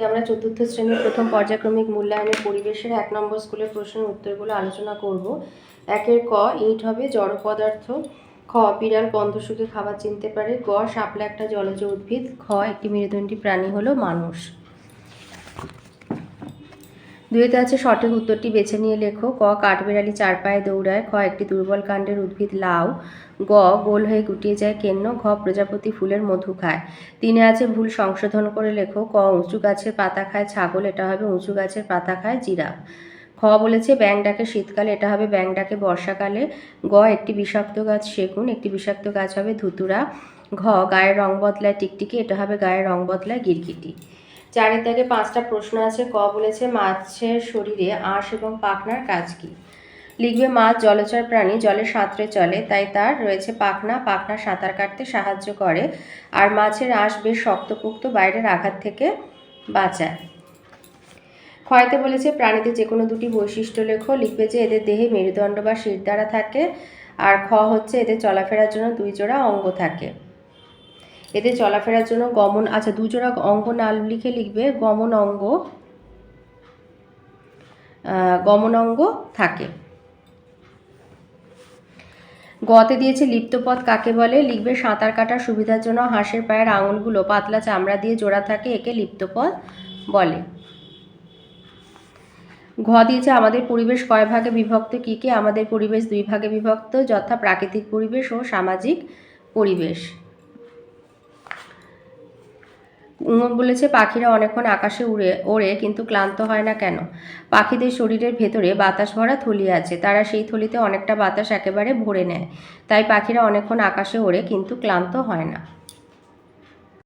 আমরা চতুর্থ শ্রেণির প্রথম পর্যায়ক্রমিক মূল্যায়নের পরিবেশের এক নম্বর স্কুলের প্রশ্নের উত্তরগুলো আলোচনা করব। একের ক, ইট হবে জড় পদার্থ। খ, বিড়াল গন্ধ সুখে খাবার চিনতে পারে। গ, শাপলা একটা জলজ উদ্ভিদ। খ, একটি মেরুদণ্ডী প্রাণী হলো মানুষ। দুইতে আছে সঠিক উত্তরটি বেছে নিয়ে লেখো। ক, কাঠবেড়ালি চার পায়ে দৌড়ায়। খ, একটি দুর্বল কাণ্ডের উদ্ভিদ লাউ। গ, গোল হয়ে গুটিয়ে যায় কেন্ন। ঘ, প্রজাপতি ফুলের মধু খায়। তিনে আছে ভুল সংশোধন করে লেখো। ক, উঁচু গাছের পাতা খায় ছাগল, এটা হবে উঁচু গাছের পাতা খায় জিরাফ। খ, বলেছে ব্যাং ডাকে শীতকালে, এটা হবে ব্যাং ডাকে বর্ষাকালে। গ, একটি বিষাক্ত গাছ সেগুন, একটি বিষাক্ত গাছ হবে ধুতুরা। ঘ, গায়ের রং বদলায় টিকটিকি, এটা হবে গায়ের রং বদলায় গিরগিটি। চারের দাগে পাঁচটা প্রশ্ন আছে, ক বলেছে মাছের শরীরে আঁশ এবং পাখনার কাজ কি? লিখবে মাছ জলচর প্রাণী, জলে সাঁতরে চলে, তাই তার রয়েছে পাখনা পাখনা সাঁতার কাটতে সাহায্য করে, আর মাছের আঁশ বেশ শক্তপোক্ত, বাইরের আঘাত থেকে বাঁচায়। ক্ষয়তে বলেছে প্রাণীদের যে কোনো দুটি বৈশিষ্ট্য লেখো, লিখবে যে এদের দেহে মেরুদণ্ড বা শিরদাঁড়া থাকে, আর খ হচ্ছে এদের চলাফেরার জন্য দুই জোড়া অঙ্গ থাকে। এদের চলাফেরার জন্য গমন আচ্ছা দুজোড়া অঙ্গ না লিখে লিখবে, গমন অঙ্গ গমন অঙ্গ থাকে। গতে দিয়েছে লিপ্তপথ কাকে বলে? লিখবে, সাঁতার কাটার সুবিধার জন্য হাঁসের পায়ের আঙুলগুলো পাতলা চামড়া দিয়ে জোড়া থাকে, একে লিপ্তপথ বলে। ঘ দিয়েছে, আমাদের পরিবেশ কয় ভাগে বিভক্ত? কী কী? আমাদের পরিবেশ দুই ভাগে বিভক্ত, যথা প্রাকৃতিক পরিবেশ ও সামাজিক পরিবেশ। বলেছে, পাখিরা অনেকক্ষণ আকাশে উড়ে, ওড়ে, কিন্তু ক্লান্ত হয় না কেন? পাখিদের শরীরের ভেতরে বাতাস ভরা থলি আছে। তারা সেই থলিতে অনেকটা বাতাস একেবারে ভরে নেয়। তাই পাখিরা অনেকক্ষণ আকাশে ওড়ে, কিন্তু ক্লান্ত হয় না।